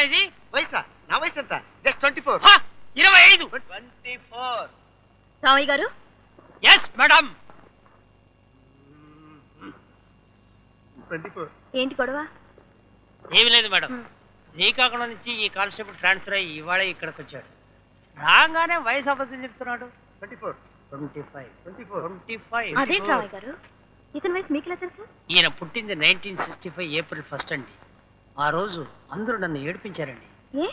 ఇది? వయసా? నా వయసు ఎంత? Just twenty four. హా! ఇరవై ఐదు. Twenty four. Ramayya garu? Yes madam ఏంటి గొడవ? ఏమి లేదు మేడం. శ్రీకాకుళం నుంచి ఈ కానిస్టేబుల్ ట్రాన్స్ఫర్ అయ్యి ఇవాళ ఇక్కడికి వచ్చాడు. రాగానే వయసు అబద్ధం చెప్తున్నాడు. Twenty four. Twenty five. Twenty four. Twenty five. అదేంటి రామయ్య గారు? ఇతని వయసు మీకు తెలుసు? ఈయన పుట్టింది nineteen sixty five April first అండి. ఆ రోజు అందరూ నన్ను ఏడిపించారండి. ఏ?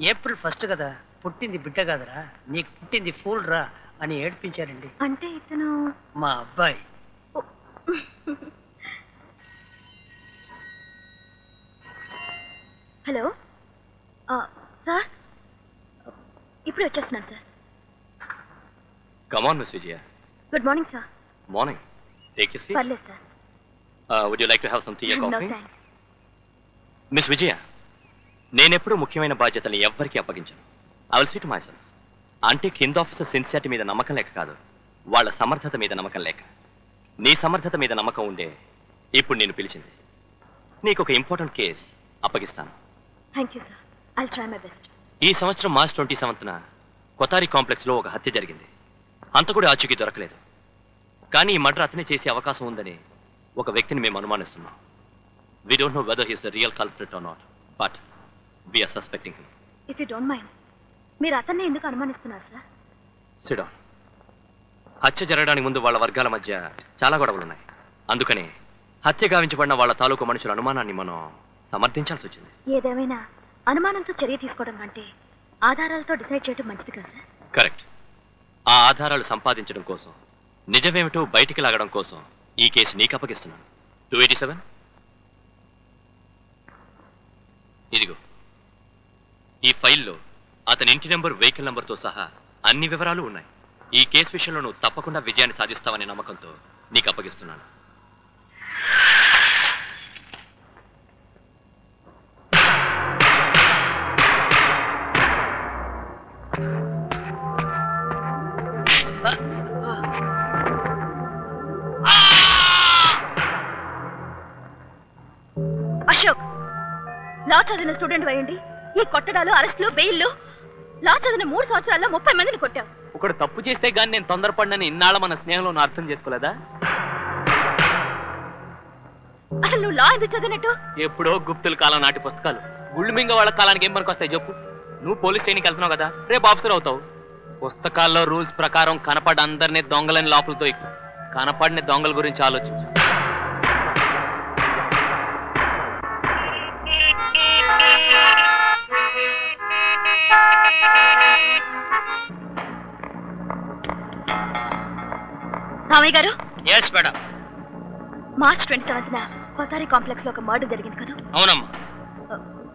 ఏప్రిల్ ఫస్ట్ కదా పుట్టింది బిడ్డ కదరా నీకు పుట్టింది ఫూల్ రా అని ఏడిపించారండి. అంటే ఇతను మా అబ్బాయి. హలో? ఆ, సార్? ఇప్పుడు వచ్చేస్తున్నాను sir. On, Miss Vijaya. Good morning sir seat. పర్లేదు సార్. Uh, would you like to have some tea or no coffee? Miss Vijaya నేనెప్పుడు ముఖ్యమైన బాధ్యతల్ని ఎవ్వరికీ అప్పగించను. I will seat myself అంటే కింద ఆఫీసర్ సిన్సియారిటీ మీద నమ్మకం లేక కాదు వాళ్ళ సమర్థత మీద నమ్మకం లేక. నీ సమర్థత మీద నమ్మకం ఉండే ఇప్పుడు నేను పిలిచింది. నీకు ఒక important case అప్పగిస్తాను. Thank you sir I try my best ఈ సంవత్సరం మార్చ్ ట్వంటీ సెవెంత్న కొతారి కాంప్లెక్స్లో ఒక హత్య జరిగింది. అంతకుడి ఆచూకీ దొరకలేదు. కానీ ఈ మర్డర్ అతనే చేసే అవకాశం ఉందని ఒక వ్యక్తిని మేము అనుమానిస్తున్నాం. We don't know whether he's the real culprit or not but we're suspecting him if you don't mind మీరు అతన్ని ఎందుకు అనుమానిస్తున్నారు సార్ సిడా హత్య జరగడానికి ముందు వాళ్ళ వర్గాల మధ్య చాలా గొడవలు ఉన్నాయి. అందుకని హత్య గావించబడిన వాళ్ళ తాలూకు మనుషుల అనుమానాన్ని మనం సమర్థించాల్సి వచ్చింది. ఏదేమైనా అనుమానంతో చర్య తీసుకోవడం కంటే ఆధారాలతో డిసైడ్ చేయడం మంచిది కదా సార్ కరెక్ట్ ఆ ఆధారాలు సంపాదించడం కోసం నిజమేమిటో బయటికి లాగడం కోసం ఈ కేసు నీకు అప్పగిస్తున్నాను. టూ ఎయిటీ సెవెన్ ఇదిగో. ఈ ఫైల్లో అతని ఇంటి నెంబర్ వెహికల్ నెంబర్తో సహా అన్ని వివరాలు ఉన్నాయి. ఈ కేసు విషయంలో నువ్వు తప్పకుండా విజయాన్ని సాధిస్తావనే నమ్మకంతో నీకు అప్పగిస్తున్నాను. లా చదివిన స్టూడెంట్ అయ్యండి ఈ కొట్టడాలు అరెస్టులు బెయిల్లు. లా చదివిన మూడు సంవత్సరాల్లో ముప్పై మందిని కొట్టావు ఒకడు తప్పు చేస్తే గాని నేను తొందరపడినని ఇన్నాళ్ళ మన స్నేహంలో అర్థం చేసుకోలేదా? అసలు నువ్వు లా ఎందుకు చదివినట్టు? ఎప్పుడో గుప్తుల కాలం నాటి పుస్తకాలు. గుళ్ళు మింగ వాళ్ళ కాలానికి ఏం పనికొస్తాయి చెప్పు. నువ్వు పోలీస్ స్టేషన్కి వెళ్తున్నావు కదా రేపు ఆఫీసర్ అవుతావు. పుస్తకాల్లో రూల్స్ ప్రకారం కనపడ్డ అందరినీ దొంగలని లోపలతో కనపడిన దొంగల గురించి ఆలోచించు. Ramayya garu? Yes madam March twenty seventh Kothari కాంప్లెక్స్లో ఒక మర్డర్ జరిగింది కదా? అవునమ్మా.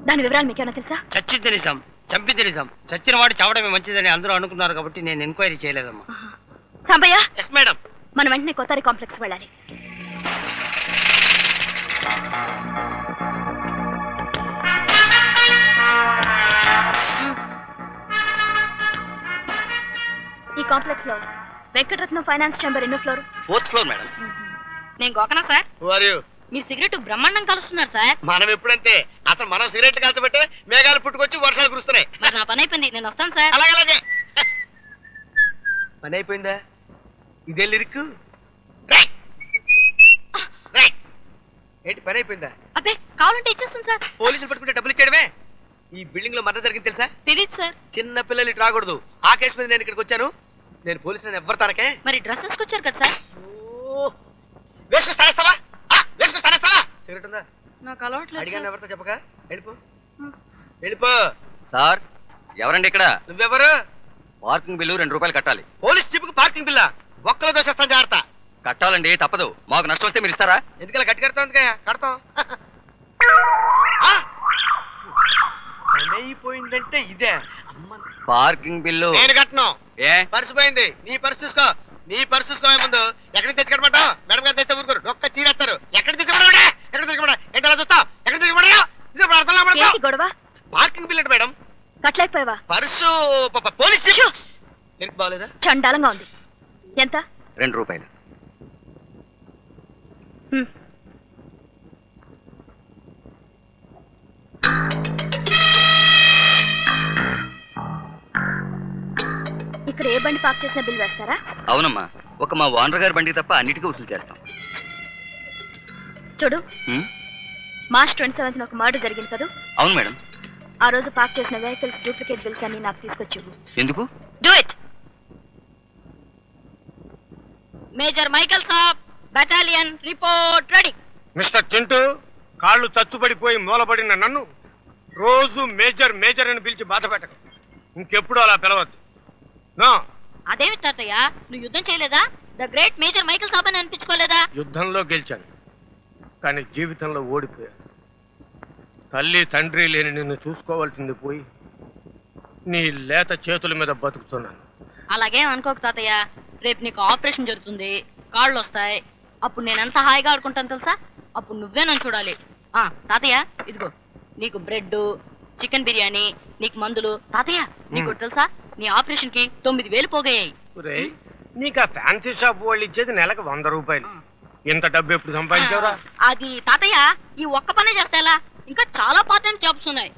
దాని వివరాలు మీకేమైనా తెలుసా? చచ్చింది నిజం చంపింది నిజం చచ్చిన వాడు చావడమే మంచిదని అందరూ అనుకున్నారు కాబట్టి నేను ఎంక్వైరీ చేయలేదమ్మా. సాంబయ్య ఎస్ మేడం మనం వెంటనే కోతారి కాంప్లెక్స్ వెళ్ళాలి. కాంప్లెక్స్లో వెంకటరత్నం ఫైనాన్స్ ఛాంబర్ ఎన్నో ఫ్లోర్? Fourth floor madam. నేను గోకనా సార్? హూ ఆర్ యూ మీరు సిగరెట్ బ్రహ్మాండం కలుస్తున్నారు సార్. మనం ఎప్పుడంతే అసలు మనం సిగరెట్ కాల్చబట్టే మేఘాలు పుట్టుకొచ్చి వర్షాలు కురుస్తున్నాయి. మరి నా పని అయిపోయింది నేను వస్తాను సార్. అలాగే అలాగే. పని అయిపోయిందా? ఇదే లిరిక్! ఏంటి పని అయిపోయిందా? అబ్బే కావాలంటే ఇచ్చేస్తాను సార్. పోలీసులు పట్టుకుంటే డబ్బులు ఇచ్చేయడమే? ఈ బిల్డింగ్లో మర్డర్ జరిగింది తెలుసా? తెలియదు సార్. చిన్న పిల్లలు ఇటు రాకూడదు. ఆ కేసు మీద నేను ఇక్కడికి వచ్చాను. నేను పోలీసులను ఎవ్వరు తనకే? మరి డ్రెస్ వేసుకొచ్చారు కదా సార్? వేసుకొస్తానేస్తావా వేసుకొస్తానేస్తావా సిగరెట్ ఉందా? నాకు అలవాట్లేదు అడిగాను. ఎవరితో చెప్పక? వెళ్ళిపో. వెళ్ళిపో. సార్ ఎవరండి ఇక్కడ? నువ్వెవరు? పార్కింగ్ బిల్లు రెండు రూపాయలు కట్టాలి. పోలీస్ జీపుకి పార్కింగ్ బిల్లా? ఒక్కలో దోషేస్తాను జాగ్రత్త. కట్టాలండి తప్పదు. మాకు నష్టం వస్తే మీరు ఇస్తారా? ఎందుకలా గట్టి కడతాం కడతాం అయిపోయిందంటే ఇదే. అమ్మ. Parking bill. నేను కట్టను. ఏ? పర్సు పోయింది. నీ పర్సు చూసుకో. నీ పర్సు చూసుకోవే ముందు. ఎక్కడికి తెచ్చి కట్టమంటావు మేడం గారు తెస్తే ఊరుకోరు. ఒక్క తీరేస్తారు ఎక్కడికి తెచ్చుకోవడం ఎక్కడ తెచ్చుకోవడం ఏంటి అలా చూస్తావు? ఎక్కడ తెచ్చుకోవడం ఏంటి గొడవ? పార్కింగ్ బిల్ అంటే మేడం? కట్టలేకపోయావా? పర్సు పోలీస్ నీకు బాగలేదా? చండాలంగా ఉంది. ఎంత? రెండు రూపాయలు. హ్మ్. ఇక్కడ ఏ బండి పార్క్ చేసినా బిల్ వేస్తారా? అవునమ్మా. ఒక మా ఓనర్ గారి బండికి తప్ప అన్నిటికీ వసూలు చేస్తాం. చూడు మార్చ్ ట్వంటీ సెవెంత్ ఒక మర్డర్ జరిగింది కదా? అవును మేడం. ఆ రోజు పార్క్ చేసిన వెహికల్స్ డూప్లికేట్ బిల్స్ అన్ని నాకు తీసుకొచ్చి ఎందుకు? Do it major Michael saab battalion report ready mister Chintu కాళ్ళు తచ్చుపడిపోయి మూలబడిన నన్ను రోజు మేజర్ మేజర్ అని పిలిచి బాధ పెట్టకు. ఇంకెప్పుడు అలా పిలవద్దు. నో. అదేమి తాతయ్య? నువ్వు యుద్ధం చేయలేదా? The great major Michael saab అని అనిపించుకోలేదా? యుద్ధంలో గెలిచాను. కానీ జీవితంలో ఓడిపోయాను తల్లి తండ్రి లేని నిన్ను చూసుకోవాల్సింది పోయి నీ లేత చేతుల మీద బతుకుతున్నాను. అలాగే అనుకోకు తాతయ్య. రేపు నీకు ఆపరేషన్ జరుగుతుంది. కాళ్ళు వస్తాయి. అప్పుడు నేను ఎంత హాయిగా ఆడుకుంటాను తెలుసా? అప్పుడు నువ్వే నన్ను చూడాలి. ఆ తాతయ్య ఇదిగో. నీకు బ్రెడ్ చికెన్ బిర్యానీ నీకు మందులు. తాతయ్య నీకు తెలుసా? నీ ఆపరేషన్కి తొమ్మిది వేలు పోగయ్యాయి. నీకు ఆ ఫ్యాన్సీ షాప్ వాళ్ళు ఇచ్చేది నెలకు వంద రూపాయలు. ఇంత డబ్బు ఎప్పుడు సంపాదించావురా? అది తాతయ్య ఈ ఒక్క పనే చేస్తే ఎలా ఇంకా చాలా పార్ట్ టైం జాబ్స్ ఉన్నాయి.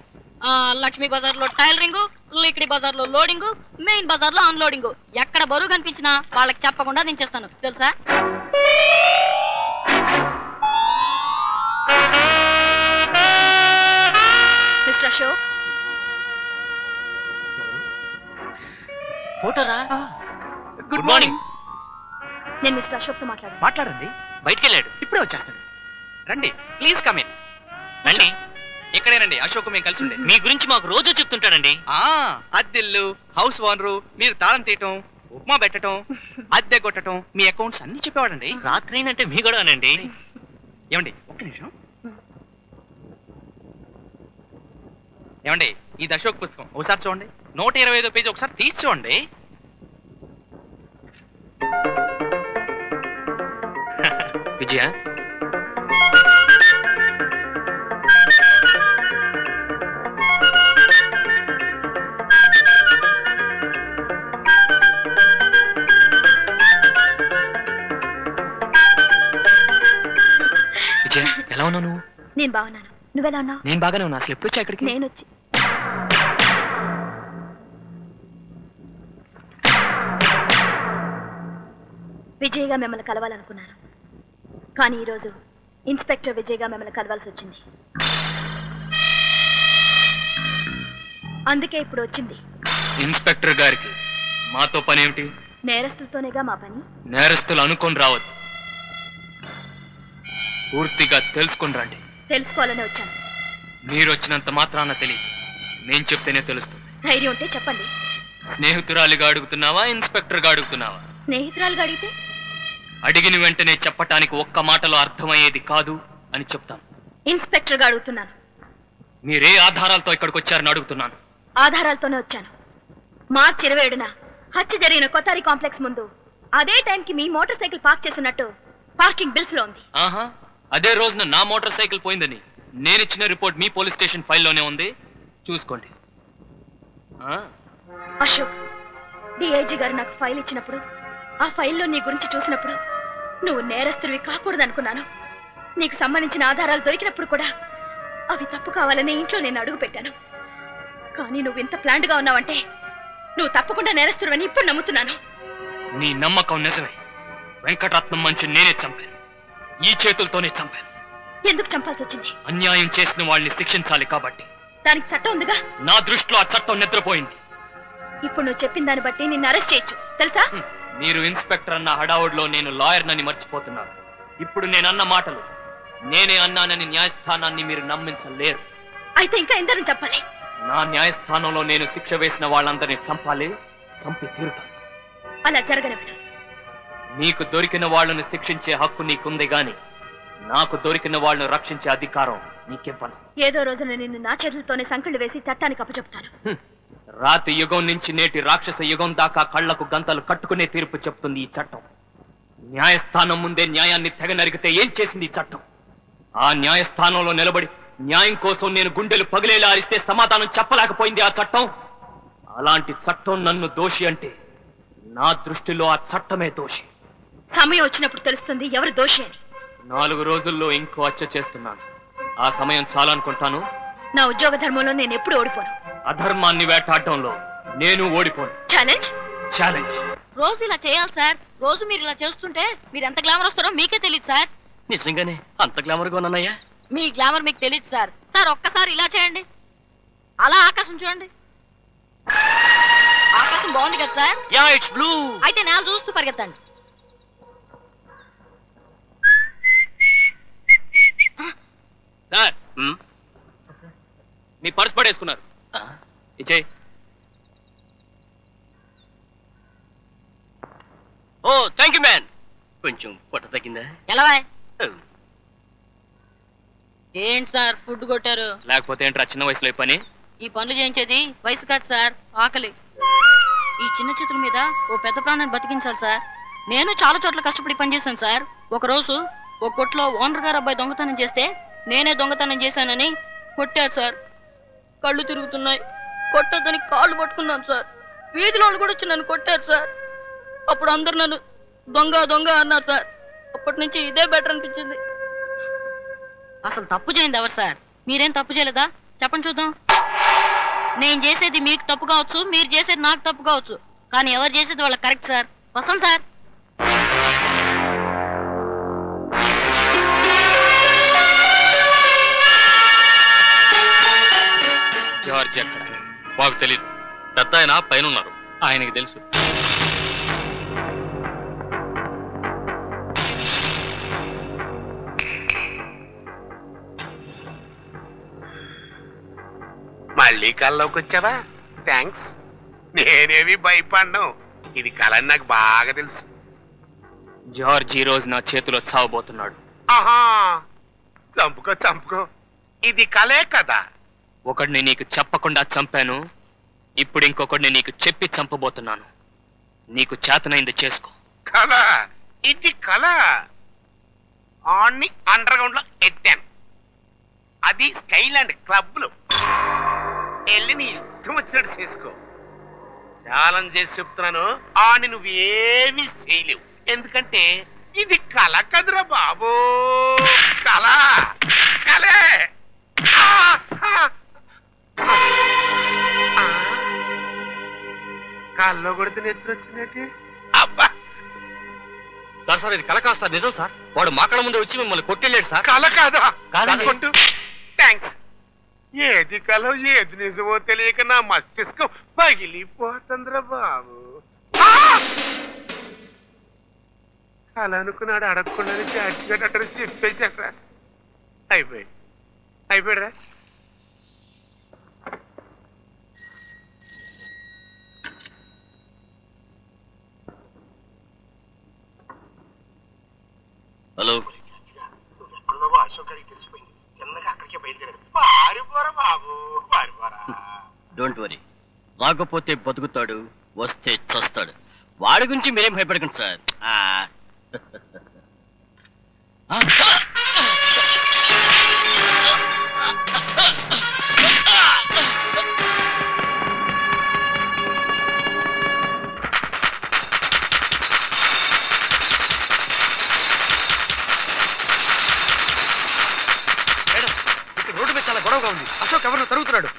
ఆ, లక్ష్మీ బజార్లో టైలరింగ్ లిక్డి బజార్లో లోడింగ్ మెయిన్ బజార్లో అన్లోడింగ్ ఎక్కడ బరువు కనిపించినా వాళ్ళకి చెప్పకుండా దించేస్తాను. తెలుసా? అశోక్. ఫోటోరా గుడ్ మార్నింగ్. నేను మిస్టర్ అశోక్తో మాట్లాడాను. మాట్లాడండి. బయటికి వెళ్ళాడు ఇప్పుడే వచ్చేస్తాడు. రండి. Please come in. రండి. ఇక్కడేనండి అశోక్ మేము కలిసి ఉండే. మీ గురించి మాకు రోజు చెప్తుంటాడండి. ఆ అద్దెల్లు హౌస్ ఓనరు మీరు తాళం తీయటం ఉప్మా పెట్టటం అద్దె కొట్టటం మీ అకౌంట్స్ అన్ని చెప్పేవాడండి. రాత్రి అంటే మీ గొడవనండి. ఏమండి ఒక్క నిమిషం. ఏమండి ఈ అశోక్ పుస్తకం ఒకసారి చూడండి. నూట ఇరవై ఐదో పేజీ ఒకసారి తీసి చూడండి. విజయ? విజయ ఎలా ఉన్నావు నువ్వు? నేను బాగున్నాను. నువ్వెలా ఉన్నావు నేను బాగానే ఉన్నా. అసలు ఎప్పుడు వచ్చా ఇక్కడికి? నేను వచ్చి విజయ్గా మిమ్మల్ని కలవాలనుకున్నాను. కానీ ఈరోజు ఇన్స్పెక్టర్ విజయ్గా మిమ్మల్ని కలవాల్సి వచ్చింది అందుకే ఇప్పుడు వచ్చింది ఇన్స్పెక్టర్ గారికి మాతో పని ఏమిటి నేరస్తులతోనేగా మా పని? నేరస్తులు అనుకొని రావద్దు. పూర్తిగా తెలుసుకొని రండి. తెలుసుకోవాలని వచ్చాను. మీరు వచ్చినంత మాత్రాన తెలియదు. నేను చెప్తేనే తెలుస్తుంది. ధైర్యం ఉంటే చెప్పండి. స్నేహితురాలిగా అడుగుతున్నావా ఇన్స్పెక్టర్గా అడుగుతున్నావా? స్నేహితురాలుగా అడిగితే? అడిగిన వెంటనే చెప్పటానికి ఒక్క మాటలో అర్థమయ్యేది కాదు అని చెప్తాను. ఇన్స్పెక్టర్గా అడుగుతున్నాను. మీరే ఆధారాలతో ఇక్కడికి వచ్చారని అడుగుతున్నాను. ఆధారాలతోనే వచ్చాను. మార్చి ఇరవై ఏడున హత్య జరిగిన కొత్తారి కాంప్లెక్స్ ముందు అదే టైంకి మీ మోటార్ సైకిల్ పార్క్ చేస్తున్నట్టు పార్కింగ్ బిల్స్లో ఉంది. ఆహా. అదే రోజున నా మోటార్ సైకిల్ పోయిందని నేను ఇచ్చిన రిపోర్ట్ మీ పోలీస్ స్టేషన్ ఫైల్లోనే ఉంది. చూసుకోండి. ఆ, అశోక్ డిఐజీ గారు నాకు ఫైల్ ఇచ్చినప్పుడు ఆ ఫైల్లో నీ గురించి చూసినప్పుడు నువ్వు నేరస్తుడివి కాకూడదనుకున్నాను. నీకు సంబంధించిన ఆధారాలు దొరికినప్పుడు కూడా అవి తప్పు కావాలని ఇంట్లో నేను అడుగు పెట్టాను. కానీ నువ్వు ఇంత ప్లాంట్గా ఉన్నావంటే నువ్వు తప్పకుండా నేరస్తుడివని ఇప్పుడు నమ్ముతున్నాను. నీ నమ్మకం నిజమే. వెంకటరత్నం మంచి నేనే చంపాను. ఈ చేతులతోనే చంపాను. ఎందుకు చంపాల్సి వచ్చింది? అన్యాయం చేసిన వాళ్ళని శిక్షించాలి కాబట్టి. దానికి చట్టం ఉందిగా? నా దృష్టిలో ఆ చట్టం నిద్రపోయింది. ఇప్పుడు నువ్వు చెప్పిన దాన్ని బట్టి నిన్ను అరెస్ట్ చేయొచ్చు. తెలుసా. మీరు ఇన్స్పెక్టర్ అన్న హడావుడిలో నేను లాయర్నని మర్చిపోతున్నాను. ఇప్పుడు నేను అన్న మాటలు నేనే అన్నానని న్యాయస్థానాన్ని మీరు నమ్మించలేరు. అయితే ఇంకా ఎందరూ చెప్పాలి నా న్యాయస్థానంలో నేను శిక్ష వేసిన వాళ్ళందరినీ చంపాలి చంపి తీరుతాను. అలా జరగనివ్వను. నీకు దొరికిన వాళ్ళను శిక్షించే హక్కు నీకుంది గాని నాకు దొరికిన వాళ్ళను రక్షించే అధికారం నీకివ్వను. ఏదో రోజున నిన్ను నా చేతులతోనే సంకళ్ళు వేసి చట్టానికి అప్పచెప్తాను. రాతి యుగం నుంచి నేటి రాక్షస యుగం దాకా కళ్ళకు గంతలు కట్టుకునే తీర్పు చెప్తుంది ఈ చట్టం. న్యాయస్థానం ముందే న్యాయాన్ని తెగ నరిగితే ఏం చేసింది ఈ చట్టం? ఆ న్యాయస్థానంలో నిలబడి న్యాయం కోసం నేను గుండెలు పగిలేలా అరిస్తే సమాధానం చెప్పలేకపోయింది ఆ చట్టం? అలాంటి చట్టం నన్ను దోషి అంటే నా దృష్టిలో ఆ చట్టమే దోషి. సమయం వచ్చినప్పుడు తెలుస్తుంది ఎవరు దోషి అని. నాలుగు రోజుల్లో ఇంకో హత్య చేస్తున్నాను. ఆ సమయం చాలనుకుంటాను. నా ఉద్యోగ ధర్మంలో నేను ఎప్పుడు ఓడిపోను. అధర్మాన్ని వేటాడటంలో నేను ఓడిపోను. ఛాలెంజ్ ఛాలెంజ్ రోజు ఇలా చేయాలి సార్. రోజు మీరు ఇలా చేస్తుంటే మీరు ఎంత గ్లామర్ వస్తారో మీకే తెలియదు సార్. నిజంగానే అంత గ్లామర్గా ఉన్నానయ్యా? మీ గ్లామర్ మీకు తెలియదు సార్. సార్ ఒక్కసారి ఇలా చేయండి. అలా ఆకాశం చూడండి. ఆకాశం బాగుంది కదా సార్? యా ఇట్స్ బ్లూ అయితే నేల చూస్తూ పరిగెత్తండి. సార్. మీ పర్స్ పడేసుకున్నారు. ఇచ్చేయి. ఓ థ్యాంక్ యూ మ్యాన్ కొంచెం పొట్ట తగ్గిందా? ఎలా ఏంటి సార్ ఫుడ్ కొట్టారు? లేకపోతే ఏంట్రా చిన్న వయసులో పని? ఈ పనులు చేయించేది వయసు కాదు సార్ ఆకలి. ఈ చిన్న చేతుల మీద ఓ పెద్ద ప్రాణాన్ని బతికించాలి సార్. నేను చాలా చోట్ల కష్టపడి పనిచేశాను సార్. ఒక రోజు ఒక కొట్లో ఓనర్ గారు అబ్బాయి దొంగతనం చేస్తే నేనే దొంగతనం చేశానని కొట్టారు సార్. కళ్ళు తిరుగుతున్నాయి. కొట్టొద్దని కాళ్ళు పట్టుకున్నాను సార్. వీధిలో కూడా వచ్చి నన్ను కొట్టారు సార్. అప్పుడు అందరు నన్ను దొంగ దొంగ అన్నారు సార్. అప్పటి నుంచి ఇదే బెటర్ అనిపించింది. అసలు తప్పు చేయండి ఎవరు సార్? మీరేం తప్పు చేయలేదా? చెప్పండి చూద్దాం. నేను చేసేది మీకు తప్పు కావచ్చు మీరు చేసేది నాకు తప్పు కావచ్చు. కానీ ఎవరు చేసేది వాళ్ళకి కరెక్ట్ సార్? వస్తాం సార్. జార్జ్ ఎక్కడ మాకు తెలియదు పెద్ద ఆయన పైన ఉన్నారు ఆయనకి తెలుసు. మళ్ళీ కల్లోకి వచ్చావా? థ్యాంక్స్ నేనేమి భయపడ్ను. ఇది కళ అని నాకు బాగా తెలుసు. జార్జ్ ఈ రోజు నా చేతిలో చావబోతున్నాడు. ఆహా! చంపుకో చంపుకో. ఇది కలే కదా. ఒకడిని నీకు చెప్పకుండా చంపాను ఇప్పుడు ఇంకొకడిని నీకు చెప్పి చంపబోతున్నాను. నీకు చేతనైంది చేసుకో. కళ. ఇది కళ. ఆన్ని అండర్ గ్రౌండ్లో ఎత్తాను అది స్కైలాండ్ క్లబ్లో వెళ్ళి నీ ఇష్టం వచ్చినట్టు చేసుకో. ఛాలెంజ్ చేసి చెప్తున్నాను ఆని నువ్వేమి చేయలేవు. ఎందుకంటే ఇది కళ కదురా బాబు. కళ. కళే. కాల్లో కొడితే వచ్చినట్టు అబ్బా! సార్ సార్ ఇది కల కాదు సార్ నిజం సార్. వాడు మా కళ్ళ ముందే వచ్చి మిమ్మల్ని కొట్టెళ్ళాడు సార్. కళ కాదా. కొట్టు. థ్యాంక్స్ ఏది కలో ఏది నిజమో తెలియక నా మస్తిష్కం పగిలిపోతుందిరా బాబు. ఆ! కళ అనుకున్నాడు అడగకుండానే చాచిగట్టు చెప్పేశారా అయిపోయి అయిపోయారా హలో. పారిపోరా బాబు పారిపోరా డోంట్ వరీ రాకపోతే బతుకుతాడు వస్తే చస్తాడు. వాడి గురించి మీరేం భయపడకండి సార్. ఉంది. అశోక్ ఎవరు తరుగుతున్నాడు.